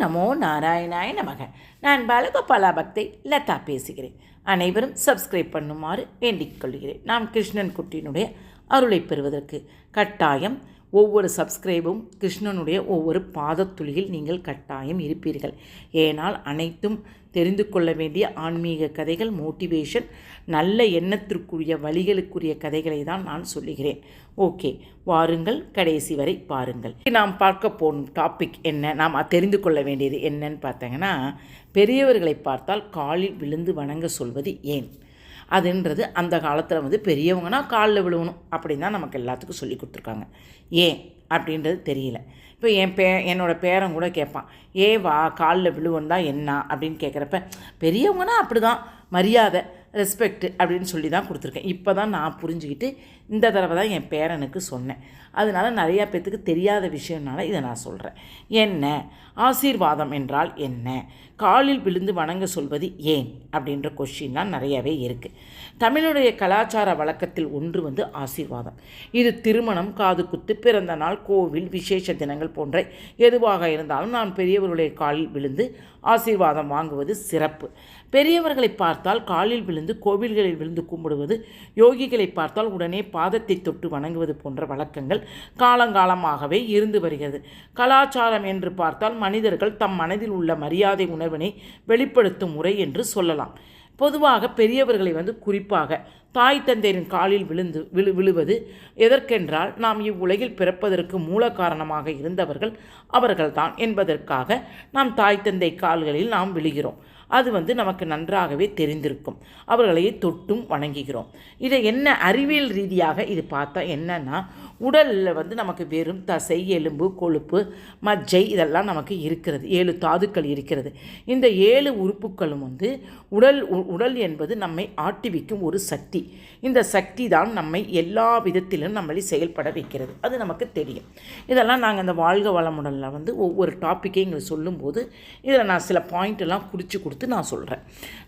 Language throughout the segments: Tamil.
நமோ நாராயணாய நமக. நான் பாலகோபாலா பக்தை லதா பேசுகிறேன். அனைவரும் சப்ஸ்கிரைப் பண்ணுமாறு வேண்டிக் கொள்கிறேன். நாம் கிருஷ்ணன் குட்டியினுடைய அருளை பெறுவதற்கு கட்டாயம் ஒவ்வொரு சப்ஸ்கிரைபும் கிருஷ்ணனுடைய ஒவ்வொரு பாதத்துளியில் நீங்கள் கட்டாயம் இருப்பீர்கள். ஏனால் அனைத்தும் தெரிந்து கொள்ள வேண்டிய ஆன்மீக கதைகள் மோட்டிவேஷன் நல்ல எண்ணத்திற்குரிய வழிகளுக்குரிய கதைகளை தான் நான் சொல்லுகிறேன். ஓகே வாருங்கள் கடைசி வரை பாருங்கள். நாம் பார்க்க போகும் டாபிக் என்ன? நாம் தெரிந்து கொள்ள வேண்டியது என்னன்னு பார்த்தீங்கன்னா பெரியவர்களை பார்த்தால் காலில் விழுந்து வணங்க சொல்வது ஏன்? அதுன்றது அந்த காலத்தில் வந்து பெரியவங்கன்னா காலில் விழுவணும் அப்படின்னு தான் நமக்கு எல்லாத்துக்கும் சொல்லி கொடுத்துருக்காங்க. ஏன்? அப்படின்றது தெரியல. இப்போ என் பே என்னோடய பேரன் கூட கேட்பான் ஏ வா காலில் விழுவன் தான் என்ன? அப்படின்னு கேட்குறப்ப பெரியவங்கன்னா அப்படி தான் மரியாதை. ரெஸ்பெக்ட் அப்படின்னு சொல்லி தான் கொடுத்துருக்கேன். இப்போ தான் நான் புரிஞ்சுக்கிட்டு இந்த தடவை தான் என் பேரனுக்கு சொன்னேன். அதனால நிறையா பேர்த்துக்கு தெரியாத விஷயம்னால இதை நான் சொல்கிறேன் என்ன? ஆசீர்வாதம் என்றால் என்ன? காலில் விழுந்து வணங்க சொல்வது ஏன்? அப்படின்ற கொஷின்லாம் நிறையவே இருக்குது தமிழுடைய கலாச்சார வழக்கத்தில் ஒன்று வந்து ஆசீர்வாதம். இது திருமணம் காது குத்து பிறந்த நாள் கோவில் விசேஷ தினங்கள் போன்ற எதுவாக இருந்தாலும் நான் பெரியவர்களுடைய காலில் விழுந்து ஆசீர்வாதம் வாங்குவது சிறப்பு. பெரியவர்களை பார்த்தால் காலில் விழுந்து கோவில்களில் விழுந்து கும்பிடுவது யோகிகளை பார்த்தால் உடனே பாதத்தை தொட்டு வணங்குவது போன்ற வழக்கங்கள் காலங்காலமாகவே இருந்து வருகிறது. கலாச்சாரம் என்று பார்த்தால் மனிதர்கள் தம் மனதில் உள்ள மரியாதை உணர்வினை வெளிப்படுத்தும் முறை என்று சொல்லலாம். பொதுவாக பெரியவர்களை வந்து குறிப்பாக தாய் தந்தையரின் காலில் விழுந்து விழு விழுவது எதற்கென்றால் நாம் இவ்வுலகில் பிறப்பதற்கு மூல காரணமாக இருந்தவர்கள் அவர்கள்தான் என்பதற்காக நாம் தாய் தந்தை கால்களில் நாம் விழுகிறோம். அது வந்து நமக்கு நன்றாகவே தெரிந்திருக்கும். அவர்களை தொட்டும் வணங்குகிறோம். இதை என்ன அறிவியல் ரீதியாக இது பார்த்தா என்னன்னா உடலில் வந்து நமக்கு வெறும் தசை எலும்பு கொழுப்பு மஜ்ஜை இதெல்லாம் நமக்கு இருக்கிறது. ஏழு தாதுக்கள் இருக்கிறது. இந்த ஏழு உறுப்புகளும் வந்து உடல் உடல் என்பது நம்மை ஆட்டிவிக்கும் ஒரு சக்தி. இந்த சக்தி தான் நம்மை எல்லா விதத்திலும் நம்மளை செயல்பட வைக்கிறது. அது நமக்கு தெரியும். இதெல்லாம் நாங்கள் இந்த வாழ்க வளமுடலில் வந்து ஒவ்வொரு டாப்பிக்கையும் எங்களுக்கு சொல்லும்போது இதில் நான் சில பாயிண்ட்டெல்லாம் குறித்து கொடுத்து நான் சொல்கிறேன்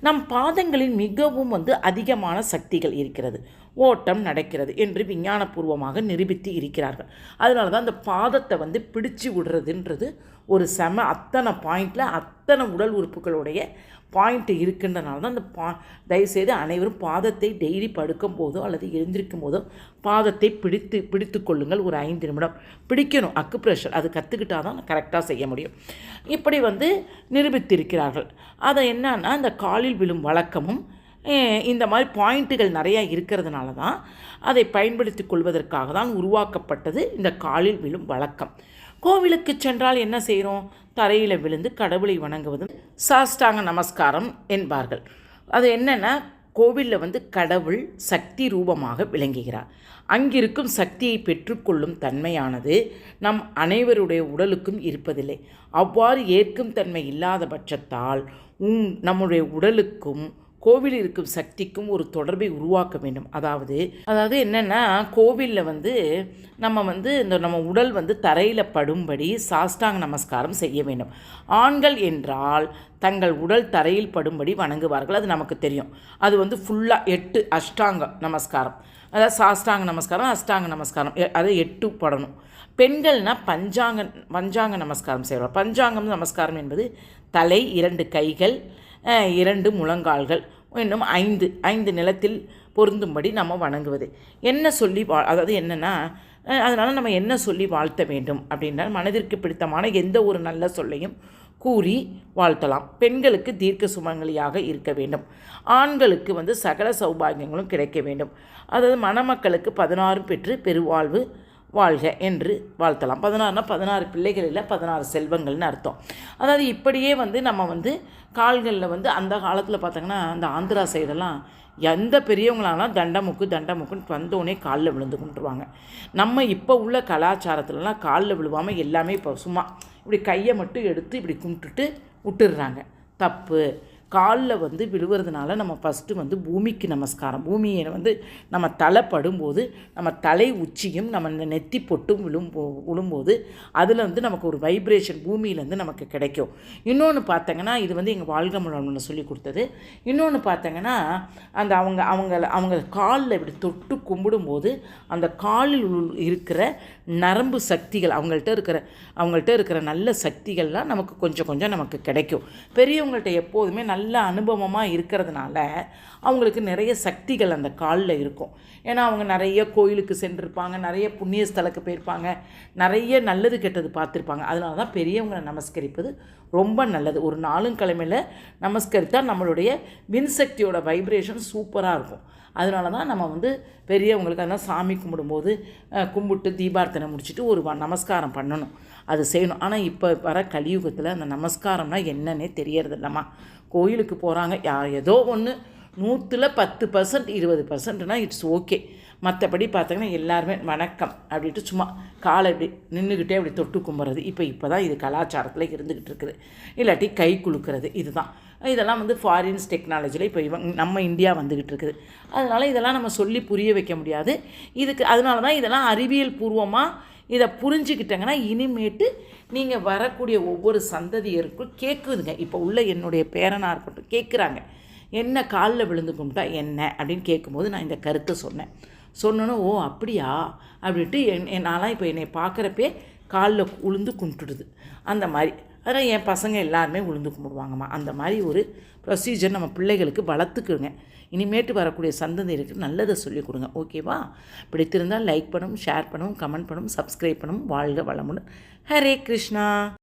நம் பாதங்களில் மிகவும் வந்து அதிகமான சக்திகள் இருக்கிறது. ஓட்டம் நடக்கிறது என்று விஞ்ஞானபூர்வமாக நிரூபித்து இருக்கிறார்கள். அதனால தான் அந்த பாதத்தை வந்து பிடிச்சு விடுறதுன்றது ஒரு செம அத்தனை பாயிண்டில் அத்தனை உடல் உறுப்புகளுடைய பாயிண்ட்டு இருக்கின்றனால தான் அந்த பா தயவுசெய்து அனைவரும் பாதத்தை டெய்லி படுக்கும் போதோ அல்லது எழுந்திருக்கும் போதோ பாதத்தை பிடித்து பிடித்து கொள்ளுங்கள் ஒரு ஐந்து நிமிடம். பிடிக்கணும் அக்கு ப்ரெஷர் அது கற்றுக்கிட்டால் தான் கரெக்டாக செய்ய முடியும். இப்படி வந்து நிரூபித்திருக்கிறார்கள். அதை என்னன்னா இந்த காலில் விழும் வழக்கமும் இந்த மாதிரி பாயிண்ட்டுகள் நிறையா இருக்கிறதுனால தான் அதை பயன்படுத்தி கொள்வதற்காக தான் உருவாக்கப்பட்டது இந்த காலில் விழும் வழக்கம். கோவிலுக்கு சென்றால் என்ன செய்கிறோம் தரையில் விழுந்து கடவுளை வணங்குவது. சாஷ்டாங்க நமஸ்காரம் என்பார்கள். அது என்னென்னா கோவிலில் வந்து கடவுள் சக்தி ரூபமாக விளங்குகிறார். அங்கிருக்கும் சக்தியை பெற்றுக்கொள்ளும் தன்மையானது நம் அனைவருடைய உடலுக்கும் இருப்பதில்லை. அவ்வாறு ஏற்கும் தன்மை இல்லாத பட்சத்தால் உம் நம்முடைய உடலுக்கும் கோவில் இருக்கும் சக்திக்கும் ஒரு தொடர்பை உருவாக்க வேண்டும். அதாவது அதாவது என்னென்னா கோவிலில் வந்து நம்ம வந்து இந்த நம்ம உடல் வந்து தரையில் படும்படி சாஷ்டாங்க நமஸ்காரம் செய்ய வேண்டும். ஆண்கள் என்றால் தங்கள் உடல் தரையில் படும்படி வணங்குவார்கள். அது நமக்கு தெரியும். அது வந்து ஃபுல்லாக எட்டு அஷ்டாங்க நமஸ்காரம். அதாவது சாஷ்டாங்க நமஸ்காரம் அஷ்டாங்க நமஸ்காரம். அதை எட்டு படணும். பெண்கள்னால் பஞ்சாங்க பஞ்சாங்க நமஸ்காரம் செய்வார் பஞ்சாங்கம் நமஸ்காரம் என்பது தலை இரண்டு கைகள் இரண்டு முழங்கால்கள் இன்னும் ஐந்து ஐந்து நிலத்தில் பொருந்தும்படி நம்ம வணங்குவது. என்ன சொல்லி வா அதாவது என்னென்னா அதனால் நம்ம என்ன சொல்லி வாழ்த்த வேண்டும் அப்படின்னா மனதிற்கு பிடித்தமான எந்த ஒரு நல்ல சொல்லையும் கூறி வாழ்த்தலாம். பெண்களுக்கு தீர்க்க சுமங்கலியாக இருக்க வேண்டும். ஆண்களுக்கு வந்து சகல சௌபாகியங்களும் கிடைக்க வேண்டும். அதாவது மணமக்களுக்கு பதினாறு பெற்று பெருவாழ்வு வாழ்க என்று வாழ்த்தலாம். பதினாறுனா பதினாறு பிள்ளைகள் இல்லை பதினாறு செல்வங்கள்னு அர்த்தம். அதாவது இப்படியே வந்து நம்ம வந்து கால்களில் வந்து அந்த காலத்தில் பார்த்தோங்கன்னா அந்த ஆந்திரா சைடெல்லாம் எந்த பெரியவங்களானாலும் தண்டமுக்கு தண்டமுக்குன்னு வந்தோடனே காலில் விழுந்து கொண்டுருவாங்க. நம்ம இப்போ உள்ள கலாச்சாரத்துலலாம் காலில் விழுவாமல் எல்லாமே இப்போ சும்மா இப்படி கையை மட்டும் எடுத்து இப்படி கும்பிட்டுட்டு விட்டுடுறாங்க. தப்பு. காலில் வந்து விழுவுறதுனால நம்ம ஃபஸ்ட்டு வந்து பூமிக்கு நமஸ்காரம். பூமியை வந்து நம்ம தலை படும்போது நம்ம தலை உச்சியும் நம்ம இந்த நெத்தி பொட்டும் விழும் விழும்போது அதில் வந்து நமக்கு ஒரு வைப்ரேஷன் பூமியிலேருந்து நமக்கு கிடைக்கும். இன்னொன்று பார்த்தங்கன்னா இது வந்து எங்கள் வாழ்க முழு சொல்லி கொடுத்தது. இன்னொன்று பார்த்தங்கன்னா அந்த அவங்க அவங்கள அவங்க காலில் இப்படி தொட்டு கும்பிடும்போது அந்த காலில் உள் இருக்கிற நரம்பு சக்திகள் அவங்கள்ட்ட இருக்கிற அவங்கள்ட்ட இருக்கிற நல்ல சக்திகள்லாம் நமக்கு கொஞ்சம் கொஞ்சம் நமக்கு கிடைக்கும். பெரியவங்கள்ட்ட எப்போதுமே நல்ல நல்ல அனுபவமாக இருக்கிறதுனால அவங்களுக்கு நிறைய சக்திகள் அந்த காலில் இருக்கும். ஏன்னா அவங்க நிறைய கோயிலுக்கு சென்றிருப்பாங்க நிறைய புண்ணிய ஸ்தலக்கு போயிருப்பாங்க நிறைய நல்லது கெட்டது பார்த்துருப்பாங்க. அதனால தான் பெரியவங்களை நமஸ்கரிப்பது ரொம்ப நல்லது. ஒரு நாளும் கிழமையில் நமஸ்கரித்தால் நம்மளுடைய விண்சக்தியோட வைப்ரேஷன் சூப்பராக இருக்கும். அதனால தான் நம்ம வந்து பெரியவங்களுக்கு அதெல்லாம் சாமி கும்பிடும்போது கும்பிட்டு தீபார்த்தனை முடிச்சுட்டு ஒரு வ- நமஸ்காரம் பண்ணணும். அது செய்யணும். ஆனால் இப்போ வர கலியுகத்தில் அந்த நமஸ்காரம்னா என்னன்னே தெரியறதில்லம்மா. கோயிலுக்கு போகிறாங்க யா ஏதோ ஒன்று நூற்றில் பத்து பர்சன்ட் இருபது பர்சன்ட்னா இட்ஸ் ஓகே மற்றபடி பார்த்தீங்கன்னா எல்லாருமே வணக்கம் அப்படின்ட்டு சும்மா காலை இப்படி நின்றுக்கிட்டே அப்படி தொட்டு கும்புறது. இப்போ இப்போ தான் இது கலாச்சாரத்தில் இருந்துக்கிட்டு இருக்குது. இல்லாட்டி கை குலுக்கிறது இதுதான். இதெல்லாம் வந்து ஃபாரின்ஸ் டெக்னாலஜியில் இப்போ இவங்க நம்ம இந்தியா வந்துக்கிட்டு இருக்குது. அதனால் இதெல்லாம் நம்ம சொல்லி புரிய வைக்க முடியாது. இதுக்கு அதனால தான் இதெல்லாம் அறிவியல் பூர்வமாக இதை புரிஞ்சுக்கிட்டங்கன்னா இனிமேட்டு நீங்கள் வரக்கூடிய ஒவ்வொரு சந்ததியருக்கும் கேட்குதுங்க இப்போ உள்ள என்னுடைய பேரனாக இருக்கட்டும் கேட்குறாங்க என்ன காலில் விழுந்து கும்பிட்டா என்ன? அப்படின்னு கேட்கும்போது நான் இந்த கருத்தை சொன்னேன். சொன்னோன்னே ஓ அப்படியா? அப்படின்ட்டு என் நான்லாம் இப்போ என்னை பார்க்குறப்பே காலில் உளுந்து கும்பிட்டுடுது. அந்த மாதிரி. அதனால் என் பசங்க எல்லாருமே உளுந்து கும்பிடுவாங்கம்மா. அந்த மாதிரி ஒரு ப்ரொசீஜர் நம்ம பிள்ளைகளுக்கு வளர்த்துக்குங்க. இனிமேட்டு வரக்கூடிய சந்ததியருக்கு நல்லதை சொல்லிக் கொடுங்க. ஓகேவா? பிடித்திருந்தால் லைக் பண்ணவும் ஷேர் பண்ணவும் கமெண்ட் பண்ணவும் சப்ஸ்கிரைப் பண்ணவும் வாழ்க வளமுடன். ஹரே கிருஷ்ணா.